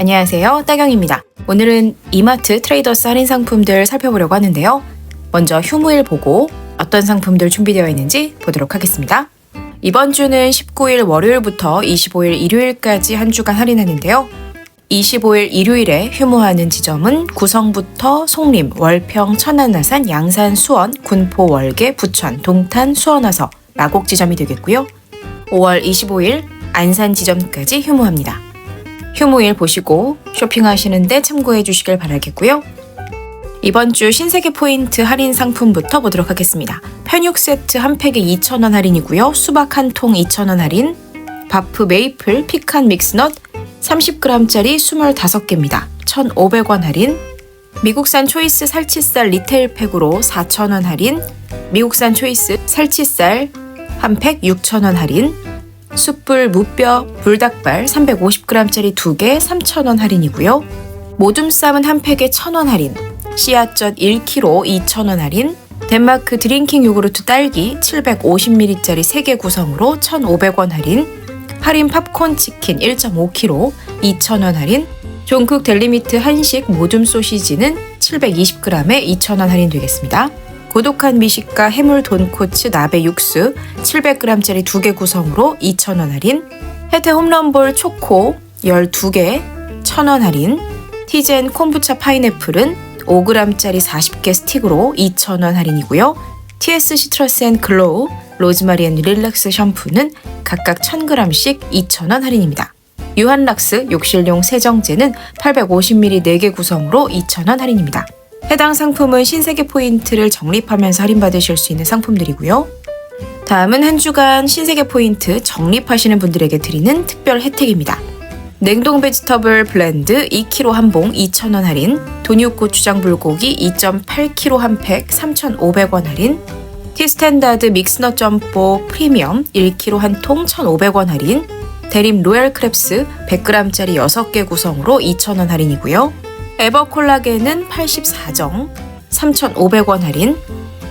안녕하세요. 따경입니다. 오늘은 이마트 트레이더스 할인 상품들 살펴보려고 하는데요. 먼저 휴무일 보고 어떤 상품들 준비되어 있는지 보도록 하겠습니다. 이번 주는 19일 월요일부터 25일 일요일까지 한 주간 할인하는데요. 25일 일요일에 휴무하는 지점은 구성부터 송림, 월평, 천안나산, 양산, 수원, 군포, 월계, 부천, 동탄, 수원화서, 마곡 지점이 되겠고요. 5월 25일 안산 지점까지 휴무합니다. 휴무일 보시고 쇼핑하시는데 참고해 주시길 바라겠고요. 이번 주 신세계 포인트 할인 상품부터 보도록 하겠습니다. 편육 세트 한 팩에 2,000원 할인이고요. 수박 한 통 2,000원 할인, 바프 메이플 피칸 믹스넛 30g짜리 25개입니다. 1,500원 할인, 미국산 초이스 살치살 리테일 팩으로 4,000원 할인, 미국산 초이스 살치살 한 팩 6,000원 할인, 숯불 무뼈 불닭발 350g짜리 2개 3,000원 할인이고요. 모둠쌈은 한 팩에 1,000원 할인, 씨앗젓 1kg 2,000원 할인, 덴마크 드링킹 요구르트 딸기 750ml짜리 3개 구성으로 1,500원 할인, 할인 팝콘 치킨 1.5kg 2,000원 할인, 종쿡 델리미트 한식 모둠 소시지는 720g에 2,000원 할인 되겠습니다. 고독한 미식가 해물 돈코츠 나베 육수 700g짜리 2개 구성으로 2,000원 할인, 혜태 홈런볼 초코 12개 1,000원 할인, 티젠 콤부차 파인애플은 5g짜리 40개 스틱으로 2,000원 할인이고요. TS 시트러스 앤 글로우, 로즈마리 앤 릴렉스 샴푸는 각각 1000g씩 2,000원 할인입니다. 유한락스 욕실용 세정제는 850ml 4개 구성으로 2,000원 할인입니다. 해당 상품은 신세계 포인트를 적립하면서 할인받으실 수 있는 상품들이고요. 다음은 한 주간 신세계 포인트 적립하시는 분들에게 드리는 특별 혜택입니다. 냉동 베지터블 블렌드 2kg 한 봉 2,000원 할인, 돈육 고추장 불고기 2.8kg 한 팩 3,500원 할인, 티스탠다드 믹스넛 점포 프리미엄 1kg 한 통 1,500원 할인, 대림 로얄 크랩스 100g짜리 6개 구성으로 2,000원 할인이고요. 에버콜라겐은 84정 3,500원 할인,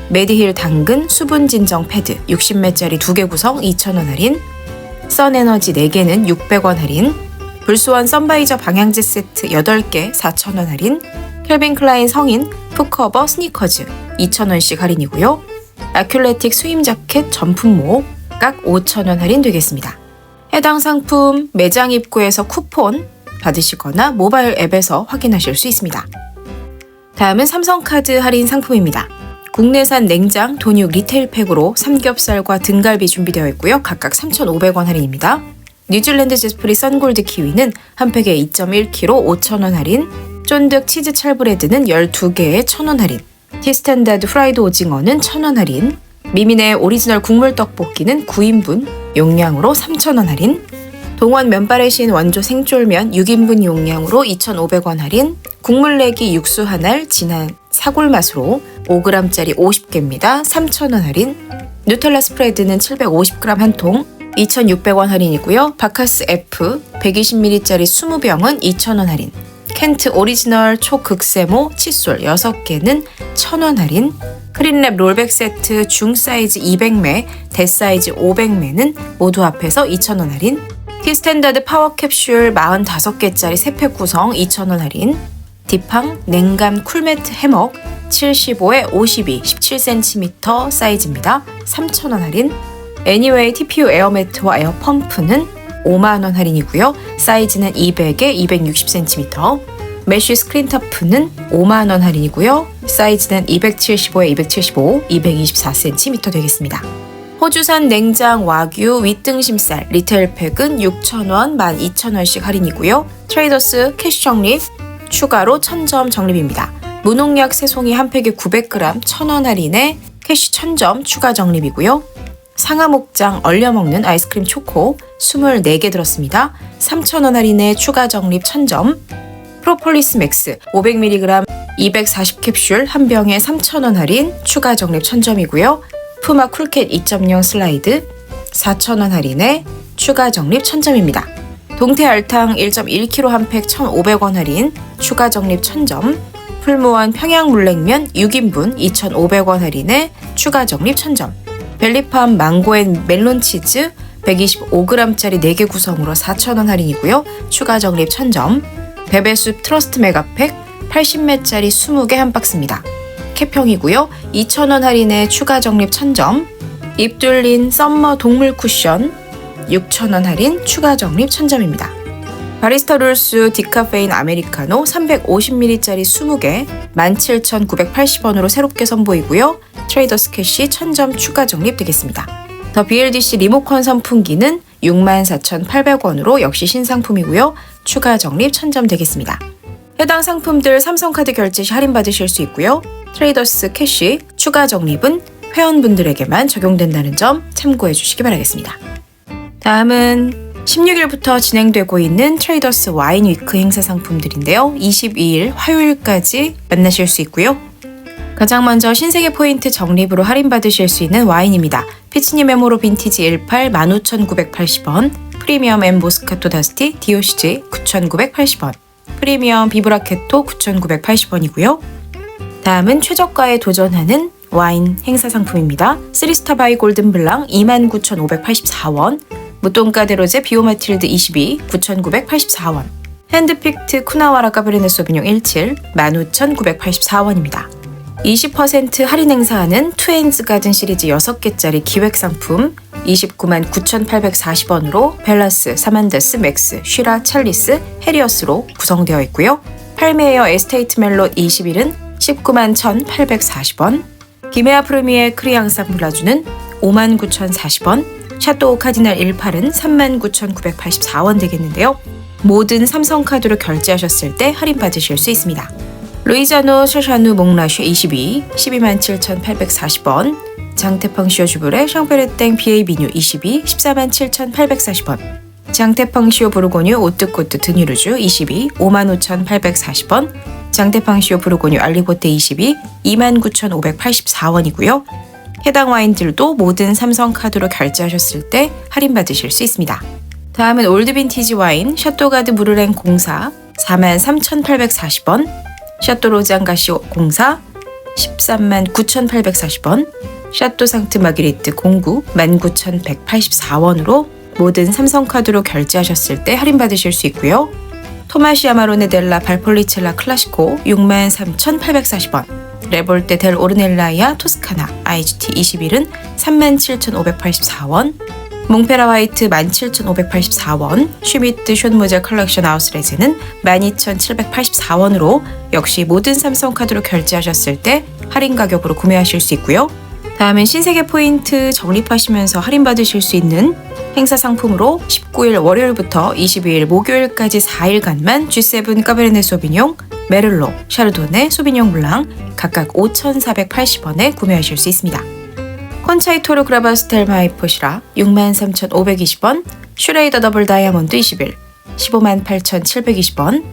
메디힐 당근 수분 진정 패드 60매짜리 2개 구성 2,000원 할인, 선에너지 4개는 600원 할인, 불수원 선바이저 방향제 세트 8개 4,000원 할인, 켈빈 클라인 성인 푸커버 스니커즈 2,000원씩 할인이고요. 아큘레틱 스임 자켓 전품목 각 5,000원 할인 되겠습니다. 해당 상품 매장 입구에서 쿠폰 받으시거나 모바일 앱에서 확인하실 수 있습니다. 다음은 삼성카드 할인 상품입니다. 국내산 냉장 돈육 리테일 팩으로 삼겹살과 등갈비 준비되어 있고요. 각각 3,500원 할인입니다. 뉴질랜드 제스프리 썬골드 키위는 한 팩에 2.1kg 5,000원 할인, 쫀득 치즈 찰브레드는 12개에 1,000원 할인, 티스탠다드 프라이드 오징어는 1,000원 할인, 미미네 오리지널 국물 떡볶이는 9인분 용량으로 3,000원 할인, 동원 면발의 신 원조 생쫄면 6인분 용량으로 2,500원 할인, 국물 내기 육수 한 알 진한 사골 맛으로 5g짜리 50개입니다. 3,000원 할인, 누텔라 스프레드는 750g 한 통, 2,600원 할인이고요. 바카스 F 120ml짜리 20병은 2,000원 할인. 켄트 오리지널 초극세모 칫솔 6개는 1,000원 할인. 크린랩 롤백 세트 중 사이즈 200매, 대 사이즈 500매는 모두 합해서 2,000원 할인. 티스탠다드 파워 캡슐 45개짜리 3팩 구성 2,000원 할인. 디팡 냉감 쿨매트 해먹 75에 52, 17cm 사이즈입니다. 3,000원 할인. 애니웨이 TPU 에어매트와 에어펌프는 5만원 할인이고요. 사이즈는 200에 260cm. 메쉬 스크린 터프는 5만원 할인이고요. 사이즈는 275에 275, 224cm 되겠습니다. 호주산 냉장 와규 윗등심살 리테일 팩은 6,000원, 12,000원씩 할인이고요. 트레이더스 캐시 적립 추가로 1000점 적립입니다. 무농약 새송이 한 팩에 900g 1,000원 할인에 캐시 1000점 추가 적립이고요. 상하목장 얼려 먹는 아이스크림 초코 24개 들었습니다. 3,000원 할인에 추가 적립 1000점. 프로폴리스 맥스 500mg 240캡슐 한 병에 3,000원 할인 추가 적립 1000점이고요. 푸마 쿨캣 2.0 슬라이드 4,000원 할인에 추가 적립 1000점입니다. 동태 알탕 1.1kg 한 팩 1,500원 할인 추가 적립 1000점. 풀무원 평양 물냉면 6인분 2,500원 할인에 추가 적립 1000점. 벨리팜 망고앤 멜론 치즈 125g짜리 4개 구성으로 4,000원 할인이고요. 추가 적립 1000점. 베베숲 트러스트 메가팩 80매짜리 20개 한 박스입니다. 캡형이고요. 2,000원 할인에 추가 적립 1000점. 입 뚫린 썸머 동물 쿠션 6,000원 할인 추가 적립 1000점입니다. 바리스타 룰스 디카페인 아메리카노 350ml짜리 20개 17,980원으로 새롭게 선보이고요. 트레이더스 캐시 1000점 추가 적립되겠습니다. 더 BLDC 리모컨 선풍기는 64,800원으로 역시 신상품이고요. 추가 적립 1000점 되겠습니다. 해당 상품들 삼성카드 결제 시 할인받으실 수 있고요. 트레이더스 캐시 추가 적립은 회원분들에게만 적용된다는 점 참고해 주시기 바라겠습니다. 다음은 16일부터 진행되고 있는 트레이더스 와인 위크 행사 상품들인데요. 22일 화요일까지 만나실 수 있고요. 가장 먼저 신세계 포인트 적립으로 할인받으실 수 있는 와인입니다. 피치니 메모로 빈티지 18 15,980원, 프리미엄 엠 모스카토 다스티 디오시지 9,980원, 프리미엄 비브라케토 9,980원이고요. 다음은 최저가에 도전하는 와인 행사 상품입니다. 쓰리스타 바이 골든 블랑 29,584원, 무똥가 데로제 비오마틸드 22 9,984원, 핸드픽트 쿠나와라 까베르네 소비뇽 17 15,984원입니다. 20% 할인 행사하는 투엔즈 가든 시리즈 6개짜리 기획 상품 29만 9,840원으로 벨라스, 사만데스, 맥스, 쉬라, 찰리스, 해리어스로 구성되어 있고요. 팔메이어 에스테이트 멜롯 21은 19만 1,840원, 기메아 프르미에 크리앙상 블라주는 5만 9,040원, 샤또 카디날 18은 3만 9,984원 되겠는데요. 모든 삼성카드로 결제하셨을 때 할인 받으실 수 있습니다. 루이자노 샤샤누 몽라슈 22, 12만 7,840원, 장태펑시오 주브레 샹페르땡 비에이 비뉴 22, 14만 7,840원, 장태펑시오 부르고뉴 오뜨코트 드뉴르주 22, 5만 5,840원, 장태펑시오 부르고뉴 알리보테 22, 2만 9,584원이고요. 해당 와인들도 모든 삼성 카드로 결제하셨을 때 할인받으실 수 있습니다. 다음은 올드 빈티지 와인 샤또가드 무르랭 04 43,840원 샤또 로장가시 04 13만 9,840원 샤또 상트 마기리트 09 19,184원으로 모든 삼성카드로 결제하셨을 때 할인받으실 수 있고요. 토마시 아마로네 델라 발폴리첼라 클라시코 63,840원 레볼테 델 오르넬라이아 토스카나 IGT 21은 37,584원 몽페라 화이트 17,584원, 슈미트 숀무제 컬렉션 아우스레즈는 12,784원으로 역시 모든 삼성카드로 결제하셨을 때 할인 가격으로 구매하실 수 있고요. 다음은 신세계 포인트 적립하시면서 할인받으실 수 있는 행사 상품으로 19일 월요일부터 22일 목요일까지 4일간만 G7 까베르네 소비뇽, 메를로, 샤르도네, 소비뇽 블랑 각각 5,480원에 구매하실 수 있습니다. 콘차이토르 그라바스텔 마이포시라 63,520원, 슈레이더 더블 다이아몬드 21, 15만 8,720원,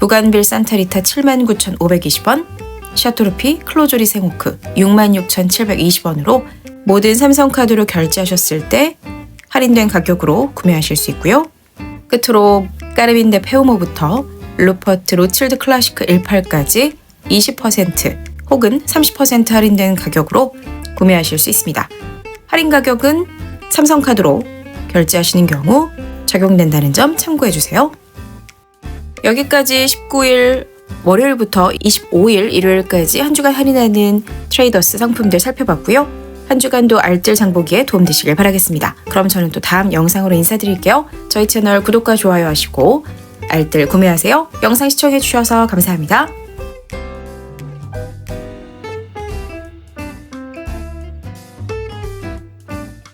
부간빌 산타리타 79,520원, 샤토르피 클로조리 생호크 66,720원으로 모든 삼성카드로 결제하셨을 때 할인된 가격으로 구매하실 수 있고요. 끝으로 까르빈데 페우모부터 루퍼트 로칠드 클래시크 18까지 20% 혹은 30% 할인된 가격으로 구매하실 수 있습니다. 할인 가격은 삼성카드로 결제하시는 경우 적용된다는 점 참고해 주세요. 여기까지 19일 월요일부터 25일 일요일까지 한 주간 할인하는 트레이더스 상품들 살펴봤고요. 한 주간도 알뜰 장보기에 도움되시길 바라겠습니다. 그럼 저는 또 다음 영상으로 인사드릴게요. 저희 채널 구독과 좋아요 하시고 알뜰 구매하세요. 영상 시청해주셔서 감사합니다.